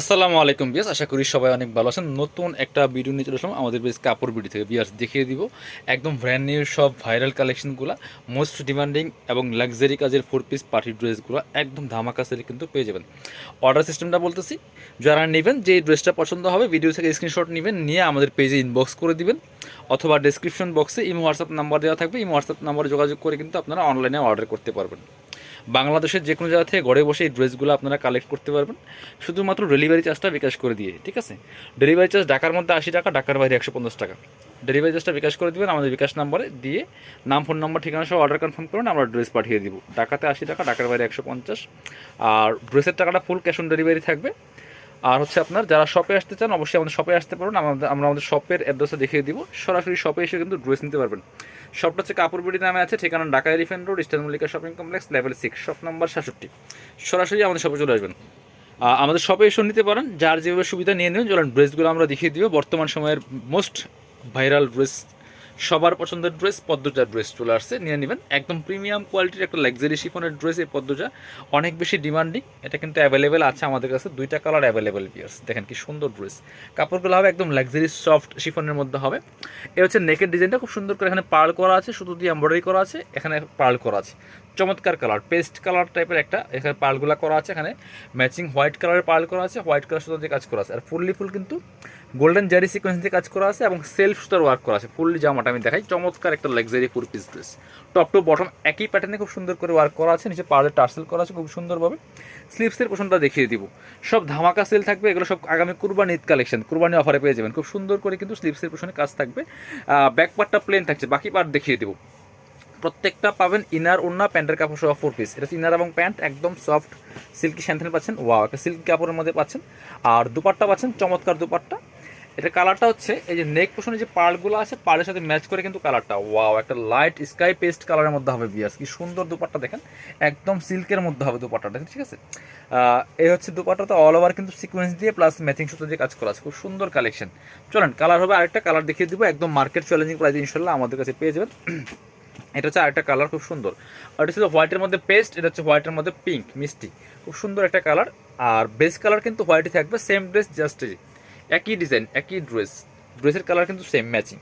আসসালামু আলাইকুম বিয়াস আশা করি সবাই অনেক ভালো আছেন। নতুন একটা ভিডিও নিয়ে চলে আসলাম আমাদের বেশ কাপড় ভিডিও থেকে। বিয়াস দেখিয়ে দিব একদম ব্র্যান্ড নিউ সব ভাইরাল কালেকশনগুলো মোস্ট ডিমান্ডিং এবং লাক্সারি কাজের ফোর পিস পার্টি ড্রেসগুলো একদম ধামাকা সেলে কিন্তু পেয়ে যাবেন। অর্ডার সিস্টেমটা বলতেছি, যারা নেবেন যে ড্রেসটা পছন্দ হবে ভিডিও থেকে স্ক্রিনশট নেবেন, নিয়ে আমাদের পেজে ইনবক্স করে দিবেন, অথবা ডেসক্রিপশন বক্সে ইমো হোয়াটসঅ্যাপ নাম্বার দেওয়া থাকবে। ইমো হোয়াটসঅ্যাপ নাম্বারে যোগাযোগ করে কিন্তু আপনারা অনলাইনে অর্ডার করতে পারবেন। বাংলাদেশের যে কোনো জায়গা থেকে ঘরে বসে এই ড্রেসগুলো আপনারা কালেক্ট করতে পারবেন। শুধুমাত্র ডেলিভারি চার্জটা বিকাশ করে দিয়ে, ঠিক আছে? ডেলিভারি চার্জ ঢাকার মধ্যে আশি টাকা, ঢাকার বাইরে একশো পঞ্চাশ টাকা। ডেলিভারি চার্জটা বিকাশ করে দেবেন, আমাদের বিকাশ নাম্বারে দিয়ে নাম ফোন নাম্বার ঠিকানা সহ অর্ডার কনফার্ম করুন, আমরা ড্রেস পাঠিয়ে দিব। ঢাকাতে আশি টাকা, ঢাকার বাইরে একশো পঞ্চাশ। আর ড্রেসের টাকাটা ফুল ক্যাশ অন ডেলিভারি থাকবে। আর হচ্ছে আপনার যারা শপে আসতে চান, অবশ্যই আমাদের শপে আসতে পারুন আমরা আমাদের শপের অ্যাড্রেসটা দেখিয়ে দিব। সরাসরি শপে এসে কিন্তু ড্রেস নিতে পারবেন। শপটা হচ্ছে কাপুরবিড়ি নামে আছে, ঠিকানা Dhaka elephant road, eastern Mallika shopping complex level six shop number সাতষট্টি। সরাসরি আমাদের শপে চলে আসবেন। আমাদের শপে এসে নিতে পারেন, যার যেভাবে সুবিধা নিয়ে নেবেন চলেন ড্রেসগুলো আমরা দেখিয়ে দিব বর্তমান সময়ের মোস্ট ভাইরাল ড্রেস সবার পছন্দের ড্রেস পদ্মটা ড্রেস চলে আসছে, নিয়ে নেবেন। একদম প্রিমিয়াম কোয়ালিটির একটা লাক্সারি শিফনের ড্রেস এই পদ্মজা। অনেক বেশি ডিমান্ডিং এটা কিন্তু অ্যাভেলেবেল আছে আমাদের কাছে। দুইটা কালার অ্যাভেলেবেল পিয়ার্স দেখেন কি সুন্দর ড্রেস কাপড়গুলো হবে একদম লাক্সারি সফট শিফনের মধ্যে হবে। এ হচ্ছে নেকের ডিজাইনটা খুব সুন্দর করে এখানে পার্ল করা আছে, শুধু দিয়ে এম্ব্রয়ডারি করা আছে, এখানে পার্ল করা আছে। চমৎকার কালার পেস্ট কালার টাইপের একটা এখানে পার্লগুলো করা আছে, এখানে ম্যাচিং হোয়াইট কালারের পার্ল করা আছে হোয়াইট কালার সুতো দিয়ে কাজ করা আছে। আর ফুললি ফুল কিন্তু গোল্ডেন জারি সিকোয়েন্স দিয়ে কাজ করা আছে এবং সেলফ সুতার ওয়ার্ক করা আছে। ফুললি জামাটা আমি দেখাই, চমৎকার একটা luxury four piece dress top to bottom একই প্যাটার্নে খুব সুন্দর করে ওয়ার্ক করা আছে, নিচে পার্লের টার্সেল করা আছে, খুব সুন্দরভাবে। স্লিপসের পোষণটা দেখিয়ে দিব। সব ধামাকা সেল থাকবে, এগুলো সব আগামী কুরবানি ঈদ কালেকশন কুরবানি অফারে পেয়ে যাবেন। খুব সুন্দর করে কিন্তু স্লিপসের পোষণে কাজ থাকবে। ব্যাক পার্টটা প্লেন থাকছে, বাকি পার্ট দেখিয়ে দিব। প্রত্যেকটা পাবেন ইনার ওড়না প্যান্টের কাপড় সহ ফোর পিস এটা ইনার এবং প্যান্ট একদম সফট সিল্কি স্যান্থেন পাচ্ছেন। ওয়াও একটা সিল্কি কাপড়ের মধ্যে পাচ্ছেন। আর দুপাট্টা পাচ্ছেন, চমৎকার দুপাট্টা। এটা কালারটা হচ্ছে, এই যে নেক পোষণে যে পার্লগুলো আছে পার্লের সাথে ম্যাচ করে কিন্তু কালারটা ওয়াও একটা লাইট স্কাই পেস্ট কালারের মধ্যে হবে বিয়াস কি সুন্দর দুপাট্টা দেখেন। একদম সিল্কের মধ্যে হবে দুপাট্টাটা ঠিক আছে? এই হচ্ছে দুপাট্টাটা অল ওভার কিন্তু সিকোয়েন্স দিয়ে প্লাস ম্যাচিং সুতো দিয়ে কাজ করা আছে। খুব সুন্দর কালেকশন চলেন কালার হবে আরেকটা। কালার দেখিয়ে দিব। একদম মার্কেট চ্যালেঞ্জিং প্রাইস ইনশাল্লাহ আমাদের কাছে পেয়ে যাবেন। এটা হচ্ছে আরেকটা কালার খুব সুন্দর। আর এটা ছিল হোয়াইটের মধ্যে পেস্ট এটা হচ্ছে হোয়াইটের মধ্যে পিঙ্ক মিষ্টি। খুব সুন্দর একটা কালার আর বেস কালার কিন্তু হোয়াইটই থাকবে সেম ড্রেস জাস্ট একই ডিজাইন একই ড্রেস ড্রেসের কালার কিন্তু সেম ম্যাচিং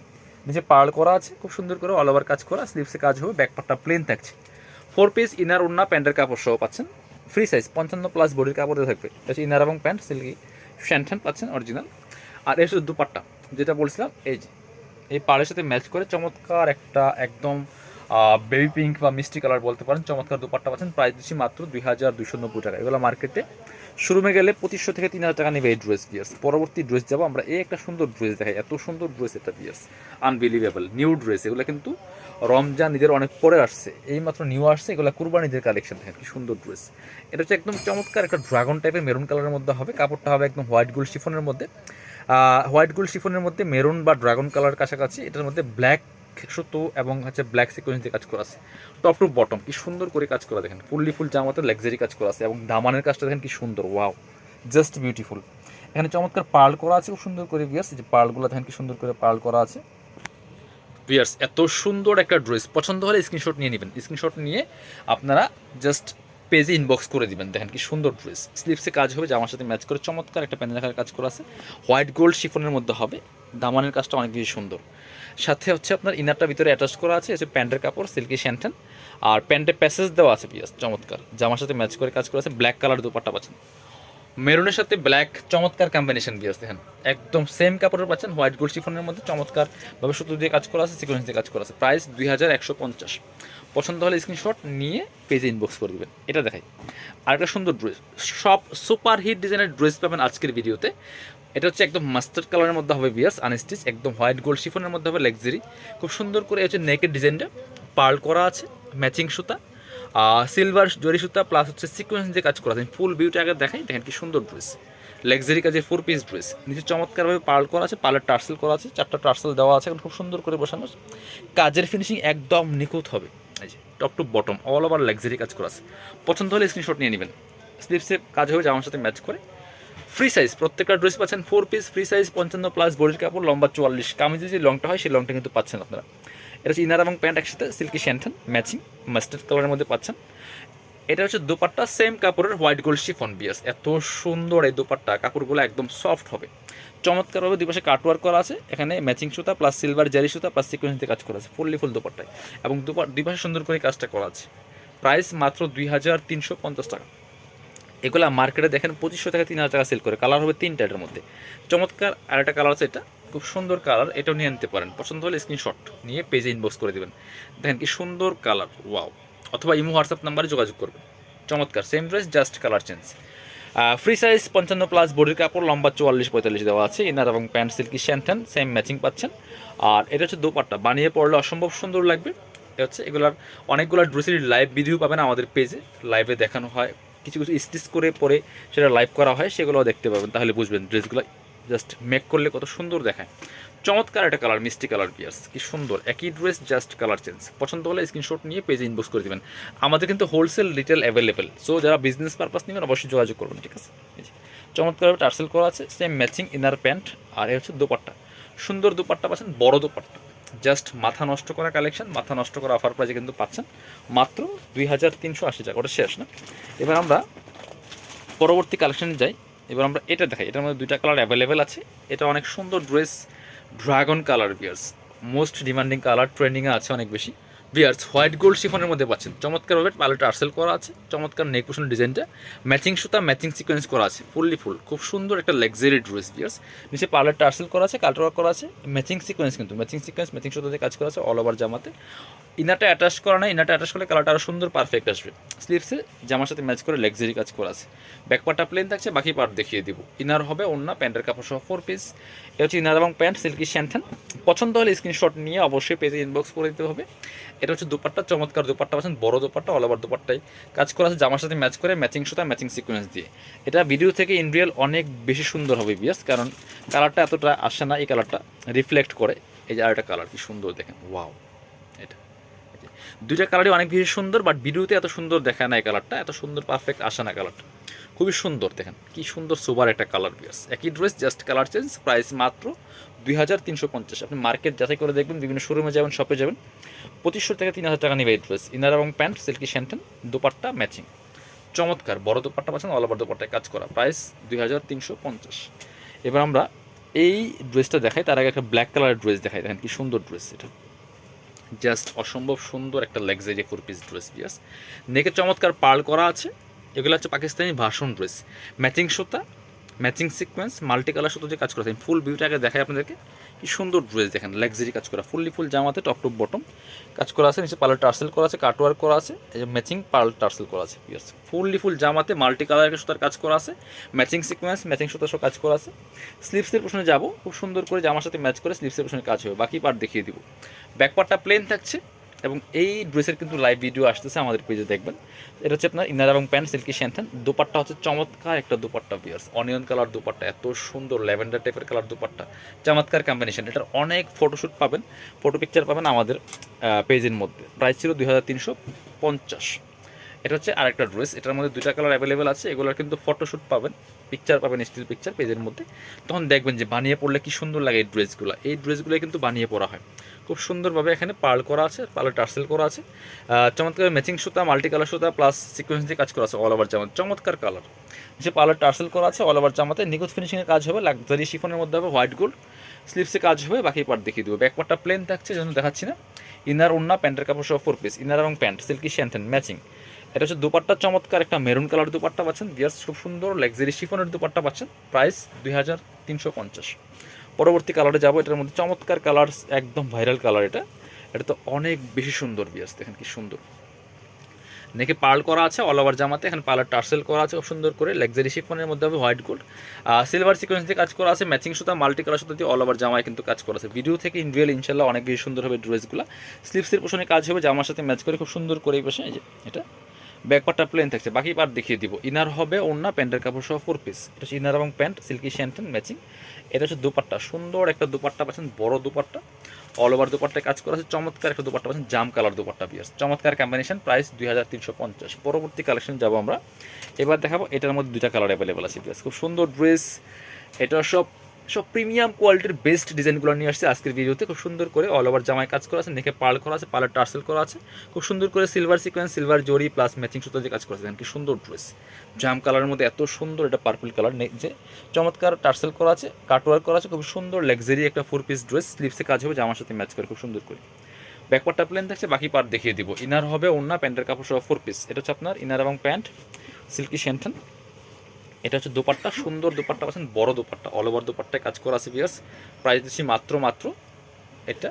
নিচে পার্ল করা আছে, খুব সুন্দর করে অল ওভার কাজ করা স্লিপসে কাজ হবে ব্যাকপারটা প্লেন থাকছে। ফোর পিস ইনার ওড়না প্যান্টের কাপড় সহ পাচ্ছেন ফ্রি সাইজ পঞ্চান্ন প্লাস বডির কাপড় থাকবে। এটা হচ্ছে ইনার এবং প্যান্ট সিল্কি শ্যান্টান পাচ্ছেন অরিজিনাল আর এর শুধু দুপাট্টা, যেটা বলছিলাম, এই যে, এই পাড়ের সাথে ম্যাচ করে চমৎকার একটা একদম বেবি পিঙ্ক বা মিষ্টি কালার বলতে পারেন, চমৎকার দুপাট্টা পাচ্ছেন। প্রাইস দিচ্ছি মাত্র দুই হাজার দুশো নব্বই টাকা। এগুলো মার্কেটে শোরুমে গেলে পঁচিশশো থেকে তিন হাজার টাকা নেবে এই ড্রেস পিয়ার্স পরবর্তী ড্রেস যাব আমরা, এই একটা সুন্দর ড্রেস দেখাই। এত সুন্দর ড্রেস এটা পিয়ার্স আনবিলিভেবল নিউ ড্রেস এগুলো কিন্তু রমজান, ঈদের অনেক পরে আসছে। এই মাত্র নিউ আসছে, এগুলো কুরবানিদের কালেকশন দেখেন, কি সুন্দর ড্রেস এটা হচ্ছে একদম চমৎকার একটা ড্রাগন টাইপের মেরুন কালারের মধ্যে হবে। কাপড়টা হবে একদম হোয়াইট গোল্ড শিফনের মধ্যে। হোয়াইট গোল্ড শিফনের মধ্যে মেরুন বা ড্রাগন কালার কাছাকাছি। এটার মধ্যে ব্ল্যাক সুতো এবং হচ্ছে ব্ল্যাক সিকোয়েন্স দিয়ে কাজ করা আছে। টপ টু বটম কি সুন্দর করে কাজ করা দেখেন। ফুললি ফুল জামাতে লাক্সারি কাজ করা আছে এবং দামানের কাজটা দেখেন কি সুন্দর ওয়াও জাস্ট বিউটিফুল এখানে চমৎকার পার্ল করা আছে, খুব সুন্দর করে বিয়ার্স যে পার্লগুলো দেখেন কি সুন্দর করে পার্ল করা আছে। বিয়ার্স এত সুন্দর একটা ড্রেস পছন্দ হলে স্ক্রিনশট নিয়ে নেবেন। স্ক্রিনশট নিয়ে আপনারা জাস্ট পেজে ইনবক্স করে দিবেন। দেখেন কি সুন্দর ড্রেস স্লিপসে কাজ হবে, জামার সাথে ম্যাচ করে চমৎকার একটা প্যান্ট দেখার কাজ করা আছে। হোয়াইট গোল্ড শিফনের মধ্যে হবে। দামানের কাজটা অনেক বেশি সুন্দর। সাথে হচ্ছে আপনার ইনারটা ভিতরে অ্যাটাচ করা আছে হচ্ছে প্যান্টের কাপড় সিল্কি শ্যান্টেন আর প্যান্টে প্যাসেজ দেওয়া আছে পিয়াস চমৎকার। জামার সাথে ম্যাচ করে কাজ করা আছে ব্ল্যাক কালার দুপাট্টা পাচ্ছেন। মেরুনের সাথে ব্ল্যাক চমৎকার কম্বিনেশন বিয়াস দেখেন। একদম সেম কাপড়ের পাচ্ছেন হোয়াইট গোল্ড শিফনের মধ্যে চমৎকার ভাবে সুতো দিয়ে কাজ করা আছে সিকোয়েন্স দিয়ে কাজ করা আছে। প্রাইস দুই হাজার একশো পঞ্চাশ। পছন্দ হলে স্ক্রিনশট নিয়ে পেজে ইনবক্স করে দেবেন। এটা দেখাই। আর একটা সুন্দর ড্রেস সব সুপার হিট ডিজাইনের ড্রেস পাবেন আজকের ভিডিওতে। এটা হচ্ছে একদম মাস্টার্ড কালারের মধ্যে হবে বিয়াস আনস্টিচ একদম হোয়াইট গোল্ড শিফনের মধ্যে হবে লাক্সারি খুব সুন্দর করে হচ্ছে নেকের ডিজাইনটা পার্ল করা আছে ম্যাচিং সুতা। সিলভার জরি সুতা প্লাস হচ্ছে সিকোয়েন্স দিয়ে কাজ করা আছে। ফুল বিউটি আগে দেখাই, দেখেন কি সুন্দর ড্রেস লাক্সারি কাজের ফোর পিস ড্রেস নিচে চমৎকারভাবে পার্ল করা আছে পার্লের টার্সেল করা আছে, চারটা টার্সেল দেওয়া আছে, এখন খুব সুন্দর করে বসানো কাজের ফিনিশিং একদম নিখুঁত হবে। যে top to bottom all over luxury কাজ করা আছে। পছন্দ হলে স্ক্রিনশট নিয়ে নেবেন। স্লিপসে কাজ হয়ে জামার সাথে ম্যাচ করে। ফ্রি সাইজ প্রত্যেকটা ড্রেস পাচ্ছেন ফোর পিস ফ্রি সাইজ পঞ্চান্ন প্লাস বডির কাপড়, লম্বা চুয়াল্লিশ। কামিজে যে লংটা হয়, সেই লংটা কিন্তু পাচ্ছেন আপনারা। এটা হচ্ছে ইনার এবং প্যান্ট একসাথে সিল্কি শ্যান্টন ম্যাচিং মাস্টার্ড কালারের মধ্যে পাচ্ছেন। এটা হচ্ছে দোপাট্টা সেম কাপড়ের হোয়াইট গোল্ড শিফন বিয়াস। এত সুন্দর এই দোপাট্টা, কাপড়গুলো একদম সফট হবে। চমৎকারভাবে দুই পাশে কাটওয়ার্ক করা আছে, এখানে ম্যাচিং সুতা প্লাস সিলভার জারি সুতা প্লাস সিকোয়েন্স দিয়ে কাজ করা আছে ফুললি ফুল দোপাট্টায়। এবং দুই পাশে সুন্দর করে কাজটা করা আছে। প্রাইস মাত্র দুই হাজার তিনশো পঞ্চাশ টাকা। এগুলা মার্কেটে দেখেন পঁচিশশো থেকে তিন হাজার টাকা সেল করে কালার হবে তিনটা এটার মধ্যে। চমৎকার, আর একটা কালার আছে এটা, খুব সুন্দর কালার এটাও নিয়ে নিতে পারেন। পছন্দ হলে স্ক্রিনশট নিয়ে পেজে ইনবক্স করে দেবেন। দেখেন কি সুন্দর কালার ওয়াও অথবা ইমো হোয়াটসঅ্যাপ নাম্বারে যোগাযোগ করবেন। চমৎকার same dress just colour change free size পঞ্চান্ন প্লাস বডির কাপড়, লম্বা চুয়াল্লিশ পঁয়তাল্লিশ দেওয়া আছে ইনার এবং প্যান্ট সিল্কি শ্যান্থেন সেম ম্যাচিং পাচ্ছেন। আর এটা হচ্ছে দোপাট্টা, বানিয়ে পড়লে অসম্ভব সুন্দর লাগবে। এটা হচ্ছে এগুলার অনেকগুলো ড্রেসের লাইভ ভিডিও পাবেন আমাদের পেজে লাইভে দেখানো হয়, কিছু কিছু স্টিচ করে পরে সেটা লাইভ করা হয়, সেগুলোও দেখতে পাবেন, তাহলে বুঝবেন ড্রেসগুলো জাস্ট মেক করলে কত সুন্দর দেখায়। চমৎকার একটা কালার মিষ্টি কালার পিয়ার্স কি সুন্দর। একই ড্রেস জাস্ট কালার চেঞ্জ পছন্দ হলে স্ক্রিনশট নিয়ে পেজে ইনবক্স করে দেবেন। আমাদের কিন্তু হোলসেল রিটেল অ্যাভেলেবেল সো যারা বিজনেস পারপাস নেবেন অবশ্যই যোগাযোগ করবেন ঠিক আছে? এই যে, চমৎকার টার্সেল করা আছে সেম ম্যাচিং ইনার প্যান্ট আর এ হচ্ছে দোপাট্টা। সুন্দর দোপাট্টা পাচ্ছেন বড় দোপাট্টা। জাস্ট মাথা নষ্ট করা কালেকশন মাথা নষ্ট করা অফার প্রাইজে কিন্তু পাচ্ছেন মাত্র দুই হাজার তিনশো আশি টাকা। ওটা শেষ না? এবার আমরা পরবর্তী কালেকশনে যাই। এবার আমরা এটা দেখাই। এটার মধ্যে দুইটা কালার অ্যাভেলেবেল আছে। এটা অনেক সুন্দর ড্রেস ড্রাগন কালার বিয়ার্স মোস্ট ডিমান্ডিং কালার ট্রেন্ডিংয়ে আছে অনেক বেশি। বিয়ার্স হোয়াইট গোল্ড শিফনের মধ্যে পাচ্ছেন। চমৎকারভাবে পালেট আর্সেল করা আছে। চমৎকার নেক পোষণ ডিজাইনটা ম্যাচিং সুতা ম্যাচিং সিকোয়েন্স করা আছে। ফুললি ফুল খুব সুন্দর একটা লাক্সারি ড্রেস বিয়ার্স নিচে পার্লারটা আর্সেল করা আছে কালটার করা আছে। ম্যাচিং সিকোয়েন্স কিন্তু। ম্যাচিং সিকোয়েন্স ম্যাচিং সুতা দিয়ে কাজ করা আছে অল ওভার জামাতে। ইনারটা অ্যাটাচ করা না ইনারটা অ্যাটাচ করলে কালারটা আরও সুন্দর পারফেক্ট আসবে। স্লিভসে জামার সাথে ম্যাচ করে লাক্সারি কাজ করা আছে। ব্যাক পার্টটা প্লেন থাকছে, বাকি পার্ট দেখিয়ে দিব। ইনার হবে অন্য প্যান্টের কাপড় সহ ফোর পিস এটা হচ্ছে ইনার এবং প্যান্ট সিল্কি শ্যান্থেন পছন্দ হলে স্ক্রিনশট নিয়ে অবশ্যই পেজে ইনবক্স করে দিতে হবে। এটা হচ্ছে দুপাট্টা, চমৎকার দুপাট্টা পাচ্ছেন, বড় দুপাট্টা অল ওভার দুপাট্টাই। কাজ করা আছে জামার সাথে ম্যাচ করে ম্যাচিং সুতা ম্যাচিং সিকোয়েন্স দিয়ে। এটা ভিডিও থেকে ইন রিয়েল অনেক বেশি সুন্দর হবে বিয়াস কারণ কালারটা এতটা আসে না, এই কালারটা রিফ্লেক্ট করে। এই যে আরেকটা কালার কি সুন্দর দেখেন ওয়াও দুইটা কালারই অনেক বেশি সুন্দর বাট ভিডিওতে এত সুন্দর দেখায় না এই কালারটা এত সুন্দর পারফেক্ট আসে না কালারটা খুবই সুন্দর, দেখেন, কি সুন্দর সুপার একটা কালার বিয়াস একই dress just colour change price মাত্র দুই হাজার তিনশো পঞ্চাশ। আপনি মার্কেট যাচাই করে দেখবেন, বিভিন্ন শোরুমে যাবেন শপে যাবেন। পঁচিশশো থেকে তিন হাজার টাকা নেবে এই ড্রেস ইনার এবং প্যান্ট সিল্কি শ্যান্টেন দোপাট্টা ম্যাচিং চমৎকার, বড় দোপাট্টা পাচ্ছেন অল ওভার দোপাট্টায় কাজ করা। প্রাইস দুই হাজার তিনশো পঞ্চাশ। এবার আমরা এই ড্রেসটা দেখাই, তার আগে একটা ব্ল্যাক কালারের ড্রেস দেখাই, দেখেন কি সুন্দর ড্রেস এটা। জাস্ট অসম্ভব সুন্দর একটা লেগজারি ফোর পিস ড্রেস বিয়াস নেকে চমৎকার পার্ল করা আছে। এগুলো হচ্ছে পাকিস্তানি ভাষণ ড্রেস ম্যাচিং সুতা ম্যাচিং সিকোয়েন্স মাল্টি কালার সুতো যে কাজ করা ফুল ভিউটাকে দেখায় আপনাদেরকে। কি সুন্দর ড্রেস দেখেন লাক্সারি কাজ করা। ফুললি ফুল জামাতে টপ টপ বটম কাজ করা আছে। নিচে পার্লার টার্সেল করা আছে কাটওয়ার্ক করা আছে, এই যে ম্যাচিং পার্ল টার্সেল করা আছে। পিয়াস ফুললি ফুল জামাতে মাল্টি কালারের সুতার কাজ করা আছে। ম্যাচিং সিকোয়েন্স ম্যাচিং সুতার সব কাজ করা আছে। স্লিপসের প্রশ্নে যাব। খুব সুন্দর করে জামার সাথে ম্যাচ করে স্লিপসের প্রশ্নে কাজ হবে। বাকি পার্ট দেখিয়ে দিব। ব্যাক পার্টটা প্লেন থাকছে। এবং এই ড্রেসের কিন্তু লাইভ ভিডিও আসতেছে আমাদের পেজে দেখবেন। এটা হচ্ছে আপনার ইনার এবং প্যান্ট সিল্কি শ্যান্থান দুপাট্টা হচ্ছে চমৎকার একটা দুপাট্টা বিয়ার্স অনিয়ন কালার দুপাট্টা, এত সুন্দর ল্যাভেন্ডার টাইপের কালার দুপাট্টা। চমৎকার কম্বিনেশন এটার অনেক ফটোশ্যুট পাবেন ফটো পিকচার পাবেন আমাদের পেজের মধ্যে। প্রাইস ছিল দুই হাজার তিনশো পঞ্চাশ। এটা হচ্ছে আরেকটা ড্রেস, এটার মধ্যে দুইটা কালার অ্যাভেলেবেল আছে এগুলোর কিন্তু ফটোশ্যুট পাবেন পিকচার পাবেন স্টিল পিকচার পেজের মধ্যে। তখন দেখবেন যে বানিয়ে পড়লে কি সুন্দর লাগে এই ড্রেসগুলো। এই ড্রেসগুলো কিন্তু বানিয়ে পড়া হয়। খুব সুন্দরভাবে এখানে পার্ল করা আছে পার্লে টার্সেল করা আছে। চমৎকার ম্যাচিং সুতা মাল্টি কালার সুতা প্লাস সিকোয়েন্স দিয়ে কাজ করা আছে অল ওভার জামা চমৎকার কালার যে পার্লার টার্সেল করা আছে অল ওভার জামাতে, নিখুঁত ফিনিশিংয়ের কাজ হবে লাক্সারি শিফনের মধ্যে হবে হোয়াইট গোল্ড স্লিপসে কাজ হবে, বাকি পার্ট দেখিয়ে দেবো। ব্যাক পার্টটা প্লেন থাকছে, যেন দেখাচ্ছি না। ইনার ওন্না প্যান্টের কাপড় সহ ফোর পিস ইনার এবং প্যান্ট সিল্কি শ্যান্থেন ম্যাচিং এটা হচ্ছে দুপাট্টা, চমৎকার একটা মেরুন কালার দুপাট্টা পাচ্ছেন। বিয়ার্স খুব সুন্দর লাক্সারি শিফনের দুপাট্টা পাচ্ছেন। প্রাইস দুই হাজার তিনশো পঞ্চাশ। পরবর্তী কালারে যাব, এটার মধ্যে চমৎকার কালার একদম ভাইরাল কালার এটা। এটা তো অনেক বেশি সুন্দর বিয়ার্স দেখেন কি সুন্দর। নেকে পার্ল করা আছে অল ওভার জামাতে, এখানে পার্লার টার্সেল করা আছে খুব সুন্দর করে লাক্সারি শিফনের মধ্যে হবে হোয়াইট গোল্ড সিলভার সিকোয়েন্স দিয়ে কাজ করা আছে ম্যাচিং সুতা মাল্টি কালার সুতা দিয়ে অল ওভার জামায় কিন্তু কাজ করা আছে। ভিডিও থেকে ইন রিয়েল ইনশাল্লাহ অনেক বেশি সুন্দর হবে ড্রেসগুলো স্লিপসের পোষণে কাজ হবে, জামার সাথে ম্যাচ করে খুব সুন্দর করে এই পাশে এটা। ব্যাক পার্টটা প্লেন থাকছে। বাকি পার্ট দেখিয়ে দিব। ইনার হবে অন্য প্যান্টের কাপড় সহ ফোর পিস এটা হচ্ছে ইনার এবং প্যান্ট সিল্কি শ্যান্টেন ম্যাচিং এটা হচ্ছে দুপাট্টা। সুন্দর একটা দুপাট্টা পাচ্ছেন, বড় দুপাট্টা। অল ওভার দুপাট্টায় কাজ করা আছে। চমৎকার একটা দুপাট্টা পাচ্ছেন, জাম কালার দুপাট্টা পিয়াস চমৎকার কম্বিনেশন প্রাইস দুই হাজার তিনশো পঞ্চাশ। পরবর্তী কালেকশন যাব আমরা। এবার দেখাবো, এটার মধ্যে দুইটা কালার অ্যাভেলেবেল আছে পিয়াস খুব সুন্দর ড্রেস এটা সব সব প্রিমিয়াম কোয়ালিটির বেস্ট ডিজাইনগুলো নিয়ে আসছে আজকের ভিডিওতে খুব সুন্দর করে অল ওভার জামায় কাজ করা আছে নেকে পার্ল করা আছে পার্লার টার্সেল করা আছে। খুব সুন্দর করে সিলভার সিকোয়েন্স সিলভার জরি প্লাস ম্যাচিং সুতো দিয়ে কাজ করা আছে। কি সুন্দর ড্রেস জাম কালারের মধ্যে এত সুন্দর এটা পার্পল কালার যে চমৎকার টার্সেল করা আছে কাটওয়ার্ক করা আছে, খুব সুন্দর লাক্সারি একটা ফোর পিস ড্রেস স্লিপসে কাজ হবে, জামার সাথে ম্যাচ করে, খুব সুন্দর করে। ব্যাকপার্টটা প্লেন থাকছে, বাকি পার্ট দেখিয়ে দিব। ইনার হবে অন্য প্যান্টের কাপড় সহ ফোর পিস এটা হচ্ছে আপনার ইনার এবং প্যান্ট সিল্কি শ্যান্টন এটা হচ্ছে দোপাট্টা, সুন্দর দোপাট্টা পাচ্ছেন, বড় দোপাট্টা অল ওভার দোপাট্টায় কাজ করা আছে বিয়ার্স প্রাইস দিচ্ছি মাত্র মাত্র এটা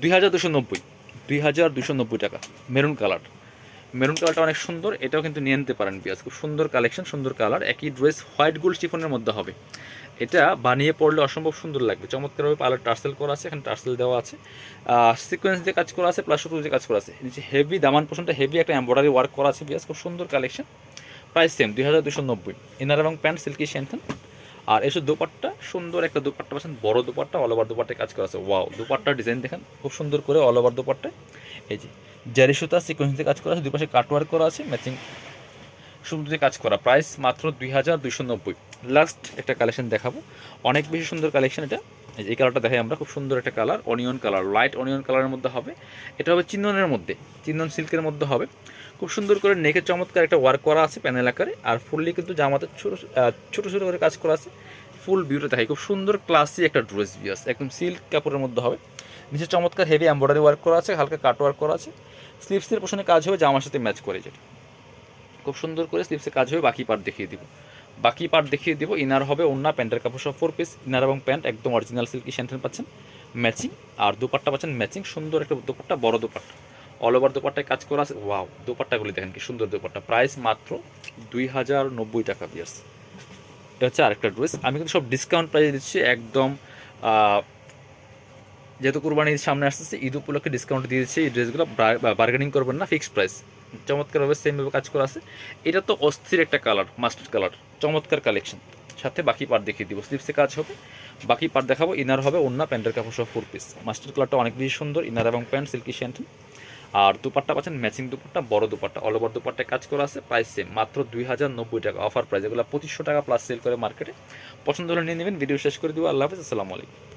দুই হাজার দুশো নব্বই, দুই হাজার দুশো নব্বই টাকা মেরুন কালার মেরুন কালারটা অনেক সুন্দর, এটাও কিন্তু নিয়ে নিতে পারেন বিয়ার্স খুব সুন্দর কালেকশন সুন্দর কালার একই ড্রেস হোয়াইট গোল্ড স্টিফনের মধ্যে হবে। এটা বানিয়ে পড়লে অসম্ভব সুন্দর লাগবে, চমৎকারভাবে পালার টার্সেল করা আছে, এখানে টার্সেল দেওয়া আছে। সিকোয়েন্স দিয়ে কাজ করা আছে প্লাস দিয়ে কাজ করা আছে। নিচে হেভি দামান পোষণটা হেভি একটা এম্ব্রয়ডারি ওয়ার্ক করা আছে বিয়াস খুব সুন্দর কালেকশন প্রাইস সেম দুই হাজার দুশো নব্বই। ইনার এবং প্যান্ট, সিল্কি শ্যান্থন আর এসব দোপাট্টা, সুন্দর একটা দোপাট্টা পাচ্ছেন, বড় দোপাট্টা অল ওভার দোপাট্টায় কাজ করা আছে। ওয়াও দোপাট্টার ডিজাইন দেখেন, খুব সুন্দর করে অল ওভার দোপাট্টায়। এই যে, জারি সুতা সিকোয়েন্স দিয়ে কাজ করা আছে, দুপাশে কাটওয়ার্ক করা আছে ম্যাচিং দিয়ে কাজ করা। প্রাইস মাত্র দুই হাজার দুইশো নব্বই। লাস্ট একটা কালেকশন দেখাবো। অনেক বেশি সুন্দর কালেকশন এটা। এই যে কালারটা দেখাই আমরা, খুব সুন্দর একটা colour onion colour light onion কালারের মধ্যে হবে। এটা হবে চিন্দনের মধ্যে চিন্দন সিল্কের মধ্যে হবে। খুব সুন্দর করে নেকে চমৎকার একটা ওয়ার্ক করা আছে প্যানেল আকারে, আর ফুললি কিন্তু জামাতে ছোটো ছোটো ছোটো করে কাজ করা আছে। ফুল বিউটি দেখায় খুব সুন্দর ক্লাসি একটা ড্রেস বিয়াস, একদম সিল্ক কাপড়ের মধ্যে হবে। নিচে চমৎকার হেভি এম্ব্রয়ডারি ওয়ার্ক করা আছে, হালকা কাট ওয়ার্ক করা আছে। স্লিপসের পোষণে কাজ হবে, জামার সাথে ম্যাচ করে যেটা। খুব সুন্দর করে স্লিপসে কাজ হবে, বাকি পার্ট দেখিয়ে দিব। বাকি পার্ট দেখিয়ে দিব। ইনার হবে অন্য প্যান্টের কাপড় সব ফোর পিস ইনার এবং প্যান্ট একদম অরিজিনাল সিল্কি স্যান্টেন পাচ্ছেন। ম্যাচিং আর দুপাট্টা পাচ্ছেন ম্যাচিং সুন্দর একটা দুপাট্টা, বড় দুপাট্টা। অল ওভার দুপাট্টায় কাজ করা আছে। ওয়াও দুপাট্টাগুলি দেখেন কি সুন্দর দুপাট্টা। প্রাইস মাত্র দুই হাজার নব্বই টাকা বিয়ার্স এটা হচ্ছে আরেকটা ড্রেস আমি কিন্তু সব ডিসকাউন্ট প্রাইসে দিচ্ছি। একদম যেহেতু কুরবানির সামনে আসতেছে, ঈদ উপলক্ষে ডিসকাউন্ট দিয়ে দিচ্ছে। এই ড্রেসগুলো বার্গেনিং করবেন না ফিক্সড প্রাইস চমৎকারভাবে সেমভাবে কাজ করা আছে। এটা তো অস্থির একটা কালার মাস্টার্ড কালার চমৎকার কালেকশন সাথে বাকি পার্ট দেখিয়ে দিব। স্লিপসে কাজ হবে। বাকি পার্ট দেখাবো। ইনার হবে অন্য প্যান্টের কাপড় সহ ফোর পিস মাস্টার কালারটা অনেক বেশি সুন্দর ইনার এবং প্যান্ট সিল্কি শ্যান্টন আর দুপাট্টা পাচ্ছেন ম্যাচিং দুপাট্টা, বড় দুপাট্টা। অল ওভার দুপাট্টায় কাজ করা আছে প্রাইস সেম মাত্র দুই হাজার নব্বই টাকা। অফার প্রাইস এগুলো পঁচিশশো টাকা প্লাস সেল করে মার্কেটে পছন্দ হলে নিয়ে নেবেন। ভিডিও শেষ করে দিব। আল্লাহ হাফিজ। আসসালামু আলাইকুম।